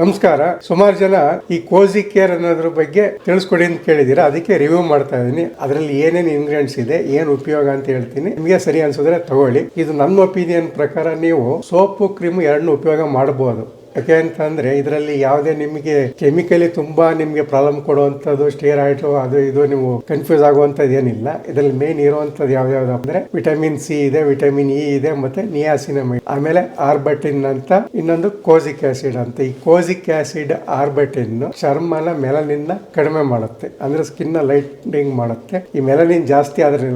ನಮಸ್ಕಾರ. ಸುಮಾರು ಜನ ಈ ಕೋಜಿ ಕೇರ್ ಅನ್ನೋದ್ರ ಬಗ್ಗೆ ತಿಳಿಸ್ಕೊಡಿ ಅಂತ ಕೇಳಿದ್ದೀರಾ ಅದಕ್ಕೆ ರಿವ್ಯೂ ಮಾಡ್ತಾ ಇದ್ದೀನಿ ಅದರಲ್ಲಿ ಏನೇನು ಇಂಗ್ರೀಡಿಯೆಂಟ್ಸ್ ಇದೆ, ಏನು ಉಪಯೋಗ ಅಂತ ಹೇಳ್ತೀನಿ. ನಿಮಗೆ ಸರಿ ಅನ್ಸಿದ್ರೆ ತಗೊಳ್ಳಿ. ಇದು ನನ್ನ ಒಪಿನಿಯನ್ ಪ್ರಕಾರ ನೀವು ಸೋಪು, ಕ್ರೀಮ್ ಎರಡನ್ನೂ ಉಪಯೋಗ ಮಾಡಬಹುದು ಯಾಕೆ ಅಂತಂದ್ರೆ ಇದರಲ್ಲಿ ಯಾವುದೇ ನಿಮಗೆ ಕೆಮಿಕಲಿ ತುಂಬಾ ನಿಮಗೆ ಪ್ರಾಬ್ಲಮ್ ಕೊಡುವಂಥದ್ದು ಸ್ಟೇರಾಯ್ಡು ಅದು ಇದು ನೀವು ಕನ್ಫ್ಯೂಸ್ ಆಗುವಂಥದ್ದು ಏನಿಲ್ಲ. ಇದರಲ್ಲಿ ಮೇನ್ ಇರುವಂಥದ್ದು ಯಾವ್ದಾವ್ದು ಅಂದ್ರೆ ವಿಟಮಿನ್ ಸಿ ಇದೆ ವಿಟಮಿನ್ ಇ ಇದೆ, ಮತ್ತೆ ನಿಯಾಸಿನಮೈಡ್ ಆಮೇಲೆ ಆರ್ಬಟಿನ್ ಅಂತ, ಇನ್ನೊಂದು ಕೋಸಿಕ್ ಆಸಿಡ್ ಅಂತ. ಈ ಕೋಸಿಕ್ ಆಸಿಡ್ ಆರ್ಬಟಿನ್ ಚರ್ಮನ ಮೆಲನಿಂದ ಕಡಿಮೆ ಮಾಡುತ್ತೆ. ಅಂದ್ರೆ ಸ್ಕಿನ್ ಲೈಟಿಂಗ್ ಮಾಡುತ್ತೆ. ಈ ಮೆಲನಿನ್ ಜಾಸ್ತಿ ಆದ್ರೆ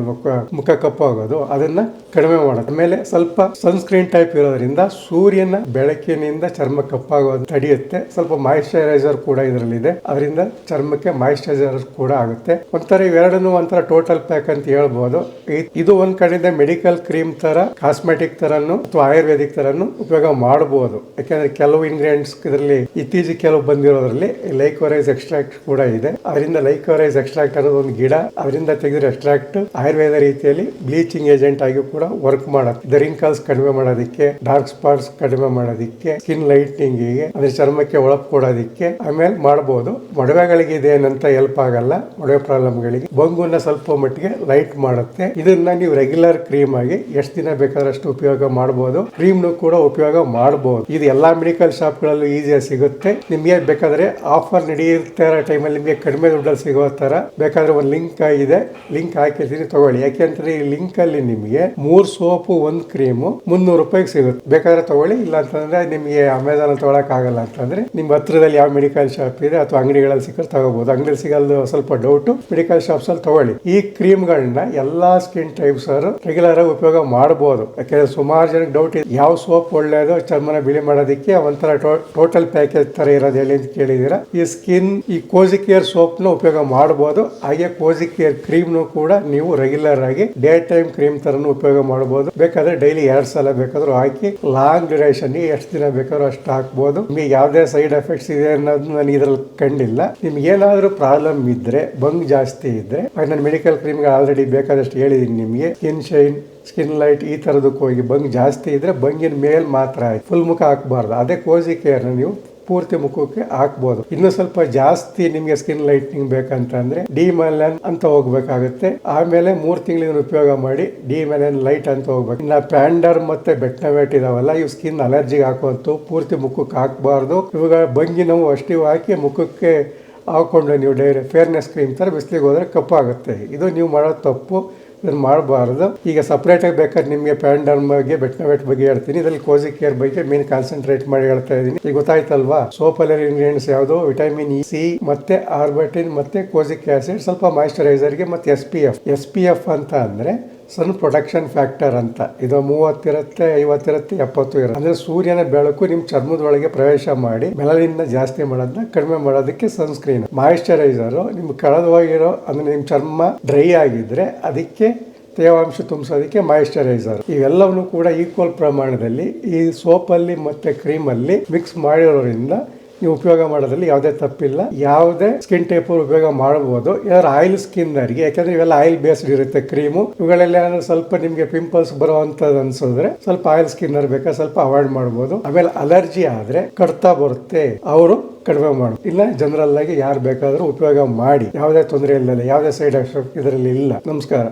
ಮುಖ ಕಪ್ಪಾಗೋದು ಅದನ್ನ ಕಡಿಮೆ ಮಾಡುತ್ತೆ. ಆಮೇಲೆ ಸ್ವಲ್ಪ ಸನ್ಸ್ಕ್ರೀನ್ ಟೈಪ್ ಇರೋದ್ರಿಂದ ಸೂರ್ಯನ ಬೆಳಕಿನಿಂದ ಚರ್ಮ ಕಪ್ಪಾಗೋದು ತಡೆಯುತ್ತೆ. ಸ್ವಲ್ಪ ಮಾಯಿಶ್ಚರೈಸರ್ ಕೂಡ ಇದರಲ್ಲಿದೆ. ಅದರಿಂದ ಚರ್ಮಕ್ಕೆ ಮಾಯಿಶ್ಚರೈಸರ್ ಕೂಡ ಆಗುತ್ತೆ. ಒಂಥರ ಇವೆರಡನ್ನು ಒಂಥರ ಟೋಟಲ್ ಪ್ಯಾಕ್ ಅಂತ ಹೇಳ್ಬೋದು. ಇದು ಒಂದ್ ಕಡೆಯಿಂದ ಮೆಡಿಕಲ್ ಕ್ರೀಮ್ ತರ ಕಾಸ್ಮೆಟಿಕ್ ತರನು ಅಥವಾ ಆಯುರ್ವೇದಿಕ್ ತರನು ಉಪಯೋಗ ಮಾಡಬಹುದು ಯಾಕಂದ್ರೆ ಕೆಲವು ಇಂಗ್ರೀಡಿಯೆಂಟ್ಸ್ ಇದರಲ್ಲಿ ಇತ್ತೀಚೆಗೆ ಕೆಲವು ಬಂದಿರೋದ್ರಲ್ಲಿ ಲೈಕೋರೈಸ್ ಎಕ್ಸ್ಟ್ರಾಕ್ಟ್ ಕೂಡ ಇದೆ. ಅದರಿಂದ ಲೈಕೋರೈಸ್ ಎಕ್ಸ್ಟ್ರಾಕ್ಟ್ ಅನ್ನೋದು ಒಂದು ಗಿಡ, ಅದರಿಂದ ತೆಗೆದಿರೋ ಎಕ್ಸ್ಟ್ರಾಕ್ಟ್ ಆಯುರ್ವೇದ ರೀತಿಯಲ್ಲಿ ಬ್ಲೀಚಿಂಗ್ ಏಜೆಂಟ್ ಆಗಿ ಕೂಡ ವರ್ಕ್ ಮಾಡುತ್ತೆ. ರಿಂಕಲ್ಸ್ ಕಡಿಮೆ ಮಾಡೋದಕ್ಕೆ ಡಾರ್ಕ್ ಸ್ಪಾಟ್ಸ್ ಕಡಿಮೆ ಮಾಡೋದಕ್ಕೆ ಸ್ಕಿನ್ ಲೈಟ್ನಿಂಗ್ ಗೆ ಅಂದ್ರೆ ಚರ್ಮಕ್ಕೆ ಒಳಪ್ ಕೊಡೋದಿಕ್ಕೆ ಆಮೇಲೆ ಮಾಡಬಹುದು ಮೊಡವೆಗಳಿಗೆ ಇದೇನಂತ ಹೆಲ್ಪ್ ಆಗಲ್ಲ. ಮೊಡವೆ ಪ್ರಾಬ್ಲಮ್ಗಳಿಗೆ ಬಂಗುನ ಸ್ವಲ್ಪ ಮಟ್ಟಿಗೆ ಲೈಟ್ ಮಾಡುತ್ತೆ. ಇದನ್ನ ನೀವು ರೆಗ್ಯುಲರ್ ಕ್ರೀಮ್ ಆಗಿ ಎಷ್ಟು ದಿನ ಬೇಕಾದಷ್ಟು ಉಪಯೋಗ ಮಾಡಬಹುದು ಕ್ರೀಮ್ ಕೂಡ ಉಪಯೋಗ ಮಾಡಬಹುದು ಇದು ಎಲ್ಲಾ ಮೆಡಿಕಲ್ ಶಾಪ್ ಗಳಲ್ಲೂ ಈಸಿಯಾಗಿ ಸಿಗುತ್ತೆ. ನಿಮಗೆ ಬೇಕಾದ್ರೆ ಆಫರ್ ನಡೆಯುತ್ತಾ ಟೈಮ್ ಟೈಮಲ್ಲಿ ನಿಮಗೆ ಕಡಿಮೆ ದುಡ್ಡಲ್ಲಿ ಸಿಗೋ ತರ ಬೇಕಾದ್ರೆ ಒಂದು ಲಿಂಕ್ ಇದೆ. ಲಿಂಕ್ ಹಾಕಿರ್ತೀನಿ, ತಗೊಳ್ಳಿ. ಯಾಕೆಂದ್ರೆ ಈ ಲಿಂಕ್ ಅಲ್ಲಿ ನಿಮಗೆ ಮೂರ್ ಸೋಪು ಒಂದ್ ಕ್ರೀಮು ಮುನ್ನೂರು ರೂಪಾಯಿಗೆ ಸಿಗುತ್ತೆ. ಬೇಕಾದ್ರೆ ತಗೊಳ್ಳಿ ಇಲ್ಲ ಅಂತಂದ್ರೆ ನಿಮಗೆ ಅಮೆಝಾನ್ ಅಲ್ಲಿ ತೊಗೊಳಕ್ಕಾಗಲ್ಲ ಅಂತಂದ್ರೆ ನಿಮ್ಮ ಹತ್ರದಲ್ಲಿ ಯಾವ ಮೆಡಿಕಲ್ ಶಾಪ್ ಇದೆ ಅಥವಾ ಅಂಗಡಿಗಳಲ್ಲಿ ಸಿಕ್ಕರೆ ತಗೋಬಹುದು ಅಂಗಡಿಯಲ್ಲಿ ಸಿಗಲ್ಲ ಸ್ವಲ್ಪ ಡೌಟ್ ಮೆಡಿಕಲ್ ಶಾಪ್ಸ್ ಅಲ್ಲಿ ತಗೊಳ್ಳಿ. ಈ ಕ್ರೀಮ್ಗಳನ್ನ ಎಲ್ಲಾ ಸ್ಕಿನ್ ಟೈಪ್ಸ್ ಅವರು ರೆಗ್ಯುಲರ್ ಆಗಿ ಉಪಯೋಗ ಮಾಡಬಹುದು ಯಾಕಂದ್ರೆ ಸುಮಾರು ಜನಕ್ಕೆ ಡೌಟ್ ಇದೆ. ಯಾವ ಸೋಪ್ ಒಳ್ಳೆಯದು ಚರ್ಮನ ಬಿಳಿ ಮಾಡೋದಕ್ಕೆ ಒಂಥರ ಟೋಟಲ್ ಪ್ಯಾಕೇಜ್ ತರ ಇರೋದು ಹೇಳಿ ಅಂತ ಕೇಳಿದೀರಾ? ಈ ಸ್ಕಿನ್ ಈ ಕೋಜಿ ಕೇರ್ ಸೋಪ್ನ ಉಪಯೋಗ ಮಾಡಬಹುದು ಹಾಗೆ ಕೋಜಿ ಕೇರ್ ಕ್ರೀಮ್ ಕೂಡ ನೀವು ರೆಗ್ಯುಲರ್ ಆಗಿ ಡೇ ಟೈಮ್ ಕ್ರೀಮ್ ತರನು ಉಪಯೋಗ ಮಾಡಬಹುದು ಬೇಕಾದ್ರೆ ಡೈಲಿ ಎರಡ್ ಸಲ ಬೇಕಾದ್ರೂ ಹಾಕಿ ಲಾಂಗ್ ಡ್ಯೂರೇಷನ್ ಎಷ್ಟು ದಿನ ಬೇಕಾದ್ರೂ ಅಷ್ಟು ಹಾಕ್ಬೋದು. ನಿಮಗೆ ಯಾವುದೇ ಸೈಡ್ ಎಫೆಕ್ಟ್ಸ್ ಇದೆ ಅನ್ನೋದು ನಾನು ಇದರಲ್ಲಿ ಕಂಡಿಲ್ಲ. ನಿಮ್ಗೆ ಏನಾದರೂ ಪ್ರಾಬ್ಲಮ್ ಇದ್ದರೆ ಬಂಗ್ ಜಾಸ್ತಿ ಇದ್ದರೆ ನಾನು ಮೆಡಿಕಲ್ ಕ್ರೀಮ್ಗೆ ಆಲ್ರೆಡಿ ಬೇಕಾದಷ್ಟು ಹೇಳಿದೀನಿ ನಿಮಗೆ. ಸ್ಕಿನ್ ಶೈನ್ ಸ್ಕಿನ್ ಲೈಟ್ ಈ ಥರದಕ್ಕೆ ಹೋಗಿ ಬಂಗ್ ಜಾಸ್ತಿ ಇದ್ದರೆ ಬಂಗಿನ ಮೇಲೆ ಮಾತ್ರ ಆಯ್ತು. ಫುಲ್ ಮುಖ ಹಾಕ್ಬಾರ್ದು. ಅದೇ ಕೋಸಿ ಕೇರ್ನ ನೀವು ಪೂರ್ತಿ ಮುಖಕ್ಕೆ ಹಾಕ್ಬೋದು. ಇನ್ನು ಸ್ವಲ್ಪ ಜಾಸ್ತಿ ನಿಮಗೆ ಸ್ಕಿನ್ ಲೈಟ್ನಿಂಗ್ ಬೇಕಂತಂದ್ರೆ ಡಿ ಮೆಲನ್ ಅಂತ ಹೋಗ್ಬೇಕಾಗುತ್ತೆ. ಆಮೇಲೆ ಮೂರ್ ತಿಂಗಳಿನ ಉಪಯೋಗ ಮಾಡಿ ಡಿ ಮೆಲನ್ ಲೈಟ್ ಅಂತ ಹೋಗ್ಬೇಕು. ಇನ್ನ ಪ್ಯಾಂಡರ್ ಮತ್ತೆ ಬೆಟ್ನವೇಟ್ ಇದಾವಲ್ಲ, ಇವು ಸ್ಕಿನ್ ಅಲರ್ಜಿಗೆ ಹಾಕುವಂತು ಪೂರ್ತಿ ಮುಖಕ್ಕೆ ಹಾಕಬಾರ್ದು. ಇವಾಗ ಬಂಗಿ ನಾವು ಅಷ್ಟಿವು ಹಾಕಿ ಮುಖಕ್ಕೆ ಹಾಕೊಂಡು ನೀವು ಡೈರೆ ಫೇರ್ನೆಸ್ ಕ್ರೀಮ್ ತರ ಬಿಸಿಲಿಗೆ ಹೋದ್ರೆ ಕಪ್ಪಾಗುತ್ತೆ. ಇದು ನೀವು ಮಾಡೋದು ತಪ್ಪು. ಇದನ್ನು ಮಾಡಬಾರ್ದು. ಈಗ ಸಪ್ರೇಟಾಗಿ ಬೇಕಾದ್ರೆ ನಿಮಗೆ ಪ್ಯಾಂಡರ್ಮ್ ಬಗ್ಗೆ ಬೆಟ್ನವೆಟ್ ಬಗ್ಗೆ ಹೇಳ್ತೀನಿ. ಇದರಲ್ಲಿ ಕೋಸಿ ಕೇರ್ ಬಗ್ಗೆ ಮೇನ್ ಕಾನ್ಸಂಟ್ರೇಟ್ ಮಾಡಿ ಹೇಳ್ತಾ ಇದ್ದೀನಿ. ಈಗ ಗೊತ್ತಾಯ್ತಲ್ವಾ? ಸೋಪಲ್ಲಿ ಇಂಗ್ರೀಡಿಯೆಂಟ್ಸ್ ಯಾವುದು? ವಿಟಮಿನ್ ಇ ಸಿ ಮತ್ತೆ ಆರ್ಬಟಿನ್ ಮತ್ತೆ ಕೋಸಿಕ್ ಆಸಿಡ್ ಸ್ವಲ್ಪ ಮಾಯಿಶ್ಚರೈಸರ್ಗೆ ಮತ್ತೆ S P F S P F ಅಂತ ಅಂದ್ರೆ ಸನ್ ಪ್ರೊಟೆಕ್ಷನ್ ಫ್ಯಾಕ್ಟರ್ ಅಂತ. ಇದು ಮೂವತ್ತಿರುತ್ತೆ, ಐವತ್ತಿರುತ್ತೆ, ಎಪ್ಪತ್ತು ಇರುತ್ತೆ. ಅಂದ್ರೆ ಸೂರ್ಯನ ಬೆಳಕು ನಿಮ್ ಚರ್ಮದೊಳಗೆ ಪ್ರವೇಶ ಮಾಡಿ ಮೆಲಲಿನ ಜಾಸ್ತಿ ಮಾಡೋದನ್ನ ಕಡಿಮೆ ಮಾಡೋದಕ್ಕೆ ಸನ್ಸ್ಕ್ರೀನ್. ಮಾಯಿಶ್ಚರೈಸರ್ ನಿಮ್ ಕಳೆದೋಗಿರೋ ಅಂದ್ರೆ ನಿಮ್ ಚರ್ಮ ಡ್ರೈ ಆಗಿದ್ರೆ ಅದಕ್ಕೆ ತೇವಾಂಶ ತುಂಬಿಸೋದಕ್ಕೆ ಮಾಯಿಶ್ಚರೈಸರ್ ಇವೆಲ್ಲವನ್ನು ಕೂಡ ಈಕ್ವಲ್ ಪ್ರಮಾಣದಲ್ಲಿ ಈ ಸೋಪಲ್ಲಿ ಮತ್ತೆ ಕ್ರೀಮಲ್ಲಿ ಮಿಕ್ಸ್ ಮಾಡಿರೋದ್ರಿಂದ ನೀವು ಉಪಯೋಗ ಮಾಡೋದ್ರಲ್ಲಿ ಯಾವುದೇ ತಪ್ಪಿಲ್ಲ. ಯಾವುದೇ ಸ್ಕಿನ್ ಟೈಪ್ ಉಪಯೋಗ ಮಾಡಬಹುದು ಯಾರು ಆಯಿಲ್ ಸ್ಕಿನ್ ಅವರಿಗೆ ಯಾಕಂದ್ರೆ ಇವೆಲ್ಲ ಆಯಿಲ್ ಬೇಸ್ಡ್ ಇರುತ್ತೆ ಕ್ರೀಮು ಇವುಗಳೆಲ್ಲ ಸ್ವಲ್ಪ ನಿಮಗೆ ಪಿಂಪಲ್ಸ್ ಬರುವಂತದ್ದು ಅನ್ಸಿದ್ರೆ ಸ್ವಲ್ಪ ಆಯಿಲ್ ಸ್ಕಿನ್ ಬೇಕಾ ಸ್ವಲ್ಪ ಅವಾಯ್ಡ್ ಮಾಡಬಹುದು ಆಮೇಲೆ ಅಲರ್ಜಿ ಆದ್ರೆ ಕಡ್ತಾ ಬರುತ್ತೆ. ಅವರು ಕಡಿಮೆ ಮಾಡು. ಇಲ್ಲ ಜನರಲ್ ಆಗಿ ಯಾರು ಬೇಕಾದರೂ ಉಪಯೋಗ ಮಾಡಿ. ಯಾವುದೇ ತೊಂದರೆ ಇಲ್ಲ ಯಾವುದೇ ಸೈಡ್ ಎಫೆಕ್ಟ್ ಇದರಲ್ಲಿ ಇಲ್ಲ. ನಮಸ್ಕಾರ.